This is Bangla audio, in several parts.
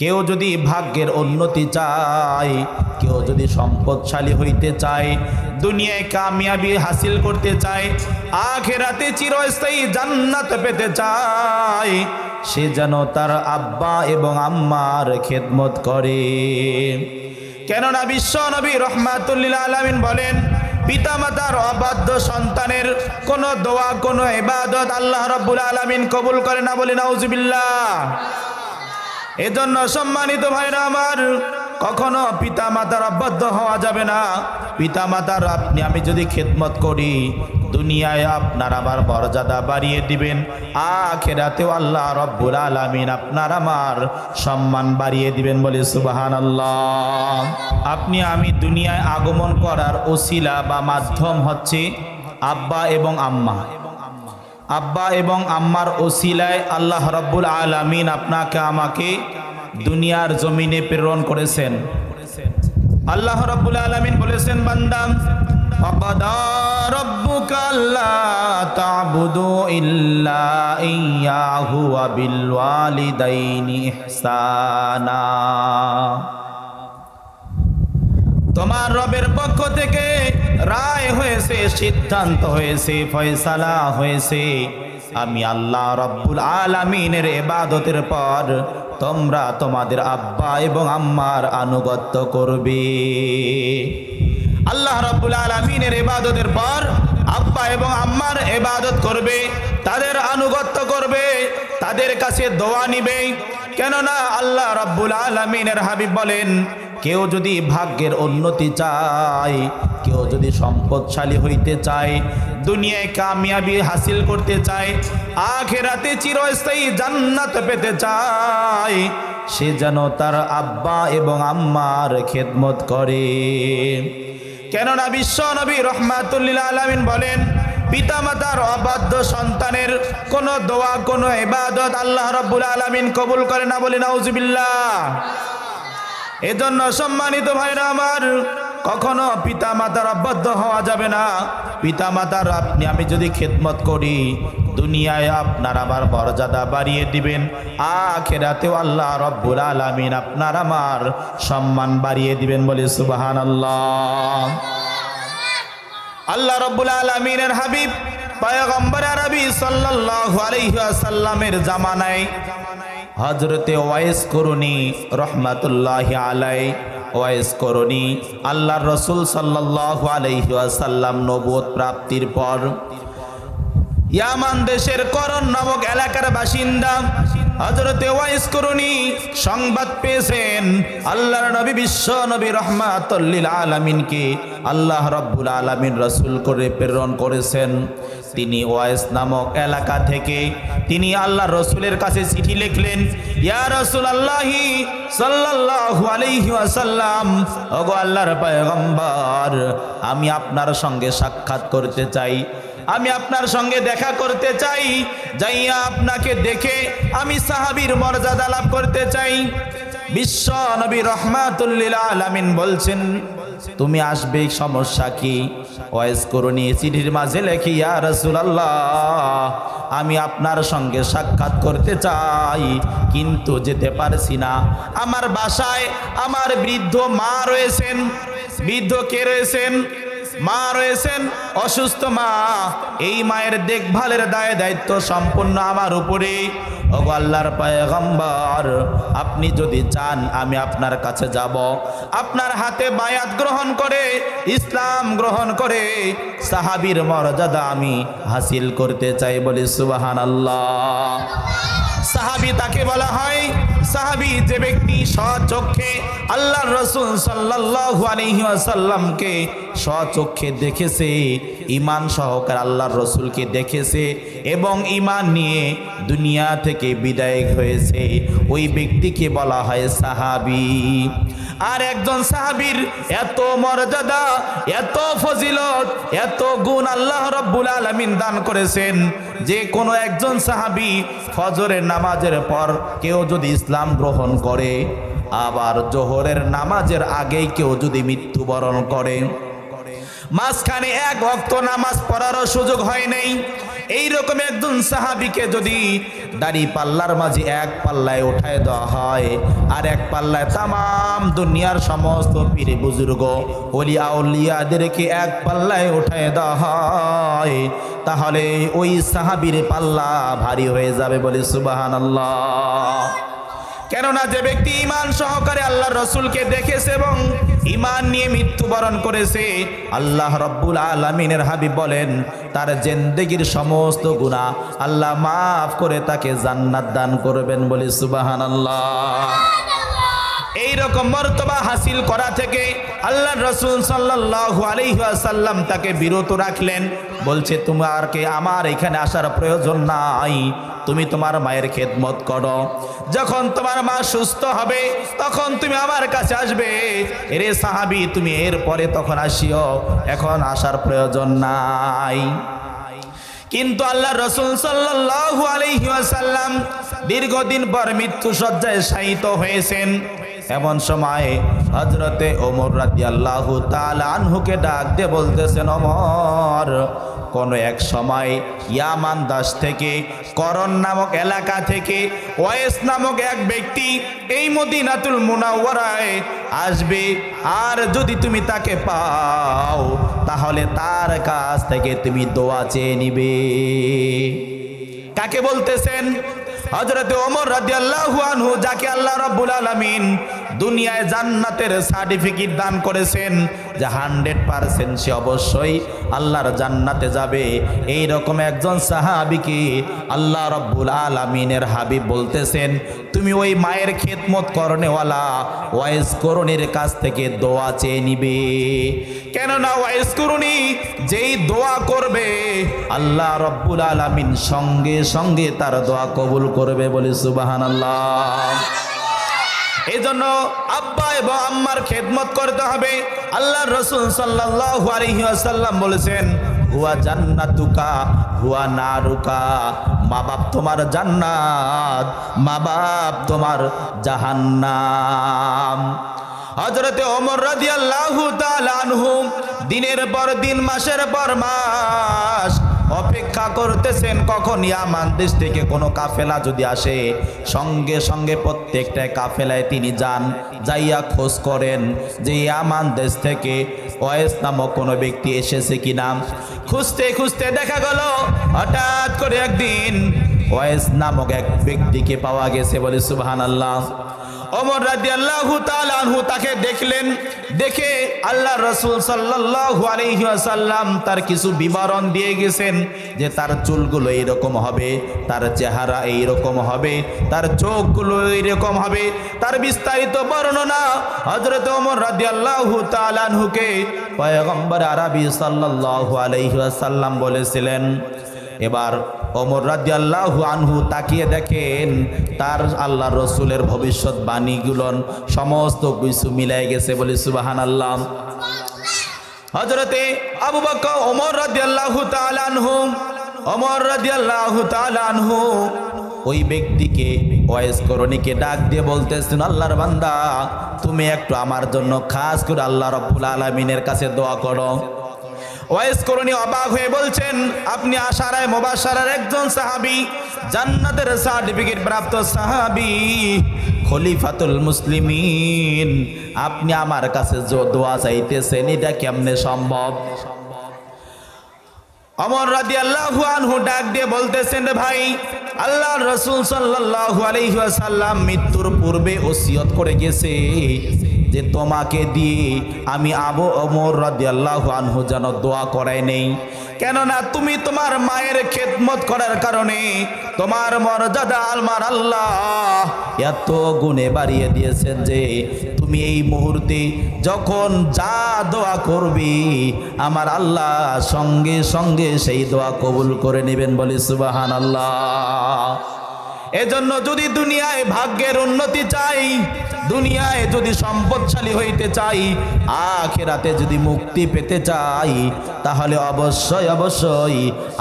কেউ যদি ভাগ্যের উন্নতি চায়, কেউ যদি সম্পদশালী হইতে চায়, দুনিয়ায় কামিয়াবি হাসিল করতে চায়, আখেরাতে চিরস্থায়ী জান্নাত পেতে চায়, সে যেন তার আব্বা এবং আম্মার খেদমত করে। কেননা বিশ্ব নবী রহমাতুল্লিল আলমিন বলেন, পিতামাতার অবাধ্য সন্তানের কোন দোয়া, কোনো ইবাদত আল্লাহ রব্বুল আলমিন কবুল করে না বলে নাউজুবিল্লাহ। এজন্য সম্মানিত ভাইরা আমার, কখনো পিতা মাতার অবাধ্য হওয়া যাবে না। পিতা মাতার আপনি, আমি যদি খেদমত করি, দুনিয়ায় আপনার আমার মর্যাদা বাড়িয়ে দিবেন। আখেরাতেও আল্লাহ রব্বুল আলমিন আপনার আমার সম্মান বাড়িয়ে দিবেন বলে সুবাহান আল্লাহ আপনি, আমি দুনিয়ায় আগমন করার ওসিলা বা মাধ্যম হচ্ছে আব্বা এবং আম্মা। আব্বা এবং আম্মার ওসিলায় আল্লাহ রব্বুল আলামিন আপনাকে আমাকে দুনিয়ার জমিনে প্রেরণ করেছেন। আল্লাহ রব্বুল আলামিন বলেছেন বান্দাম ইল্লা ইয়াহু ওয়া বিল ওয়ালিদাইনি ইহসানা তোমার রবের পক্ষ থেকে রায় হয়েছে, সিদ্ধান্ত হয়েছে, ফয়সালা হয়েছে। আমি আল্লাহ রব্বুল আলামিনের এবাদতের পর তোমরা তোমাদের আব্বা এবং আম্মার আনুগত্য করবে। আল্লাহ রব্বুল আলমিনের এবাদতের পর আব্বা এবং আম্মার এবাদত করবে, তাদের আনুগত্য করবে তাদের কাছে দোয়া নিবে। কেননা আল্লাহ রব্বুল আলমিনের হাবিব বলেন, কেউ যদি ভাগ্যের উন্নতি চায়, কেউ যদি সম্পদশালী হইতে চায়, দুনিয়ায় কামিয়াবি হাসিল করতে চায়, আখেরাতে চিরস্থায়ী জান্নাত পেতে চায়, সে যেন তার আব্বা এবং আম্মার খেদমত করে। কেননা বিশ্ব নবী রহমাতুল্লিল আলমিন বলেন পিতামাতার অবাধ্য সন্তানের কোন দোয়া, কোন ইবাদত আল্লাহ রব্বুল আলমিন কবুল করে না বলে নাউজুবিল্লাহ। এজন্য সম্মানিত ভাইরা আমার, কখনো পিতা মাতার অবাধ্য হওয়া যাবে না। পিতা মাতার আপনি, আমি যদি খেদমত করি, দুনিয়ায় আপনার আমার মর্যাদা বাড়িয়ে দিবেন। আখেরাতেও আল্লাহ রব্বুল আলমিন আপনার আমার সম্মান বাড়িয়ে দিবেন বলে সুবাহান আল্লাহ আল্লাহ রব্বুল আলমিনের হাবিব, পয়গম্বর আরবি সাল্লাল্লাহু আলাইহি ওয়াসাল্লামের জামানায় হজরতে ওয়াইস করুনি রহমাতুল্লাহ আলাই, ওয়াইস করুনি আল্লাহর রসুল সাল্লাল্লাহু আলাইহি ওয়াসাল্লাম নবুয়ত প্রাপ্তির পর, ইয়ামান দেশের করণ নামক এলাকার বাসিন্দা হজরতে ওয়াইস করুনি সংবাদ পেয়েছেন, আল্লাহর নবী বিশ্ব নবী রহমাতুল্লিল আলামিনকে আল্লাহ রব্বুল আলামিন রসুল করে প্রেরণ করেছেন। তিনি ওয়াইস নামক এলাকা থেকে তিনি আল্লাহ রসুলের কাছে চিঠি লিখলেন, ইয়া রসুল আল্লাহি সাল্লাল্লাহু আলাইহি ওয়াসাল্লাম, ওগো আল্লাহর পয়গম্বর, আমি আপনার সঙ্গে সাক্ষাৎ করতে চাই। আমি আপনার সঙ্গে দেখা করতে চাই, যাইয়া আপনাকে দেখে আমি সাহাবীর মর্যাদা লাভ করতে চাই। বিশ্ব নবী রহমাতুল্লিল আলামিন বলছেন, তুমি আসবে, সমস্যা কি? ওয়েস করুনি চিঠির মাঝে লেখি, ইয়া রাসূলুল্লাহ, আমি আপনার সঙ্গে সাক্ষাৎ করতে চাই, কিন্তু যেতে পারছি না। আমার বাসায় আমার বৃদ্ধ মা রয়েছেন। বৃদ্ধ কে রয়েছেন? মা রয়েছেন, অসুস্থ মা। এই মায়ের দেখভালের দায়, দায়িত্ব সম্পূর্ণ আমার উপরে। ওগো আল্লাহর পয়গম্বর, আপনি যদি চান আমি আপনার কাছে যাব। আপনার হাতে বায়াত গ্রহণ করে, ইসলাম গ্রহণ করে, সাহাবীর মর্যাদা আমি হাসিল করতে চাই বলে সুবাহান আল্লাহ সাহাবি তাকে বলা হয় সাহাবি যে ব্যক্তি স্বচক্ষে আল্লাহর রসুল সাল্লাল্লাহু আলাইহি ওয়াসাল্লামকে স্বচক্ষে দেখেছে ইমান সহকার আল্লাহর রসুলকে দেখেছে এবং ইমান নিয়ে দুনিয়া থেকে বিদায় হয়েছে, ওই ব্যক্তিকে বলা হয় সাহাবি। আর একজন সাহাবীর এত মর্যাদা, এত ফজিলত, এত গুণ আল্লাহ রব্বুল আলামিন দান করেছেন। যে কোনো একজন সাহাবী ফজরের নামাজের পর কেউ যদি ইসলাম গ্রহণ করে, আবার জোহরের নামাজের আগেই কেউ যদি মৃত্যুবরণ করে। মাঝখানে এক ভক্ত নামাজ পড়ারও সুযোগ হয় নাই। এই রকম একজন সাহাবিকে যদি দাড়ি পাল্লার মাঝে এক পাল্লায় উঠায় দেওয়া হয়, আর এক পাল্লায় তামাম দুনিয়ার সমস্ত পীরে বুজুর্গ অলিয়া উলিয়াদেরকে এক পাল্লায় উঠায় দেওয়া হয়, তাহলে ওই সাহাবির পাল্লা ভারী হয়ে যাবে বলে সুবাহান কেননা যে ব্যক্তি ইমান সহকারে আল্লাহ রসুলকে দেখেছে এবং ইমান নিয়ে মৃত্যুবরণ করেছে আল্লাহ রব্বুল আলমিনের হাবিব বলেন তার জেন্দেগির সমস্ত গুণা আল্লাহ মাফ করে তাকে জান্নাত দান করবেন বলে সুবাহান আল্লাহ এইরকম মর্তবা হাসিল করা থেকে আল্লাহ রসুল সাল্লাহ আলহাসাল্লাম তাকে বিরত রাখলেন। বলছে তোমারকে আমার এখানে আসার প্রয়োজন নাই। তুমি তোমার মায়ের খেদমত করো। যখন তোমার মা সুস্থ হবে, তখন তুমি আমার কাছে আসবে। এরে সাহাবি, তুমি এর পরে তখন আসিও। এখন আসার প্রয়োজন নাই। কিন্তু আল্লাহ রসুল সাল্লাহ আলহিহাসাল্লাম দীর্ঘদিন পর মৃত্যু সজ্জায় শায়িত হয়েছেন। এমন সময় হজরতে ওমর রাজি আল্লাহ আনহুকে ডাক দিয়ে বলতেছেন অমর কোন এক সময় ইয়ামান দাস থেকে, করণ নামক এলাকা থেকে, ওয়েস নামক এক ব্যক্তি এই মদিনাতুল মুনাওয়ারায় আসবে। আর যদি তুমি তাকে পাও, তাহলে তার কাছ থেকে তুমি দোয়া চেয়ে নিবে। কাকে বলতেছেন? হজরত ওমর রাদিয়াল্লাহু আনহু যাকে আল্লাহ রাব্বুল আলামিন দুনিয়ায় জান্নাতের সার্টিফিকেট দান করেছেন। যে হান্ড্রেড পারসেন্ট সে অবশ্যই আল্লাহর জান্নাতে যাবে। এই রকম একজন সাহাবিকে আল্লাহ রব্বুল আলমিনের হাবিব বলতেছেন, তুমি ওই মায়ের খেদমত করণেওয়ালা ওয়াইস করণের কাছ থেকে দোয়া চেয়ে নিবে। কেননা ওয়াইস করণি যেই দোয়া করবে, আল্লাহ রব্বুল আলমিন সঙ্গে সঙ্গে তার দোয়া কবুল করবে বলে সুবাহান আল্লাহ এই জন্য আব্বা এবং আম্মার খেদমত করতে হবে। আল্লাহ রসুল সাল্লাহ আলহিহাসাল্লাম বলেছেন, হুয়া জান্নাতুকা, হুয়া নারুকা। মা বাপ তোমার জান্নাত মা বাপ তোমার জাহান্নাম। হজরতে রাদিয়াল্লাহু তাআলা আনহু দিনের পর দিন, মাসের পর মাস অপেক্ষা করতেছেন কখন? ইয়ামান দেশ থেকে কোনো কাফেলা যদি আসে, সঙ্গে সঙ্গে প্রত্যেকটা কাফেলায় তিনি যান, যাইয়া খোঁজ করেন যে ইয়ামান দেশ থেকে ওয়েস নামক কোনো ব্যক্তি এসেছে কি নাম খুঁজতে খুঁজতে দেখা গেল, হঠাৎ করে একদিন ওয়েস নামক এক ব্যক্তিকে পাওয়া গেছে বলে সুবহান আল্লাহ ওমর রাজি আল্লাহ আনহু তাকে দেখলেন, দেখে আল্লাহ রসুল সাল্লাহ আলহিহাসাল্লাম তার কিছু বিবরণ দিয়ে গেছেন যে তার চুলগুলো এইরকম হবে, তার চেহারা এইরকম হবে, তার চোখগুলো এইরকম হবে। তার বিস্তারিত বর্ণনা হজরত ওমর রাজি আল্লাহ আনহুকে পয়গম্বর আরবি সাল্লাহ আলহিহাসাল্লাম বলেছিলেন। এবার ওমর রাজি আল্লাহ আনহু তাকিয়ে দেখেন, তার আল্লাহ রসুলের ভবিষ্যৎ বাণীগুলো সমস্ত কিছু মিলাই গেছে বলে সুবাহান আল্লাহ হজরতে আবু বকর, ওমর রাজি আল্লাহ আনহু, ওমর রাজি আল্লাহ আনহু ওই ব্যক্তিকে ওয়েস করণীকে ডাক দিয়ে বলতেছেন, আল্লাহর বান্দা, তুমি একটু আমার জন্য খাস করে আল্লাহ রব্বুল আলমিনের কাছে দোয়া করো। ওয়েস অবাক হয়ে বলছেন, আপনি আশারায় মোবাসারার একজন সাহাবি, জান্নাতের সার্টিফিকেট প্রাপ্ত সাহাবি, খলিফাতুল মুসলিমিন। আপনি আমার কাছে দোয়া চাইতেছেন, এটা কেমনে সম্ভব? অমর রাদি আল্লাহু ডাক দিয়ে বলতেছেন, ভাই আল্লাহ রসুল সাল্লাল্লাহু আলাইহি ওয়াসাল্লাম মৃত্যুর পূর্বে ওসিয়ত করে গেছে। যে তোমাকে দিয়ে আমি আবু অমর রাদিয়াল্লাহু আনহু যেন দোয়া করাই নেই। কেননা তুমি তোমার মায়ের খেদমত করার কারণে তোমার মর্যাদা আলমার আল্লাহ এত গুণে বাড়িয়ে দিয়েছেন যে তুমি এই মুহূর্তে যখন যা দোয়া করবি, আমার আল্লাহ সঙ্গে সঙ্গে সেই দোয়া কবুল করে নেবেন বলে সুবাহান আল্লাহ এজন্য যদি দুনিয়ায় ভাগ্যের উন্নতি চাই, দুনিয়ায় যদি সম্পদশালী হইতে চাই, আখেরাতে যদি মুক্তি পেতে চাই, তাহলে অবশ্যই অবশ্যই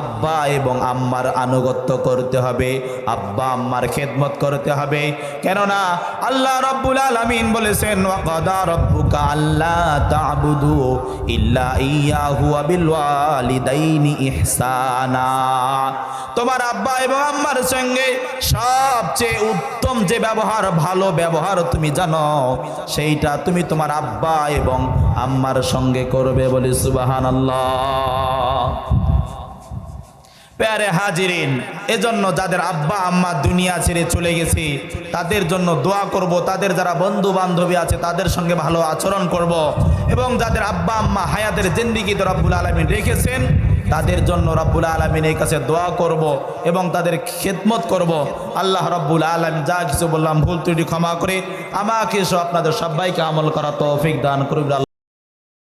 আব্বা এবং আম্মার আনুগত্য করতে হবে, আব্বা আম্মার খেদমত করতে হবে। কেননা আল্লাহ রব্বুল আলামিন বলেছেন, ওয়াকাদা রব্বুকা আল্লাহ তা'বুদু ইল্লা ইয়াহু বিল ওয়ালিদাইনি ইহসানা। তোমার আব্বা এবং আম্মার সঙ্গে সবচেয়ে উত্তম যে ব্যবহার, ভালো ব্যবহার তুমি জানো, সেইটা তুমি তোমার আব্বা এবং আম্মার সঙ্গে করবে বলে সুবহানাল্লাহ। প্যারে হাজিরিন, এজন্য যাদের আব্বা আম্মা দুনিয়া ছেড়ে চলে গেছে, তাদের জন্য দোয়া করব, তাদের যারা বন্ধু বান্ধবী আছে, তাদের সঙ্গে ভালো আচরণ করব। এবং যাদের আব্বা আম্মা হায়াতের জিন্দিগিতে রব্বুল আলমিন রেখেছেন তাদের জন্য রব্বুল আলমিনের কাছে দোয়া করব এবং তাদের খেদমত করব। আল্লাহ রব্বুল আলম যা কিছু বললাম ভুল ত্রুটি ক্ষমা করে আমাকে সব আপনাদের সবাইকে আমল করা তৌফিক দান করবে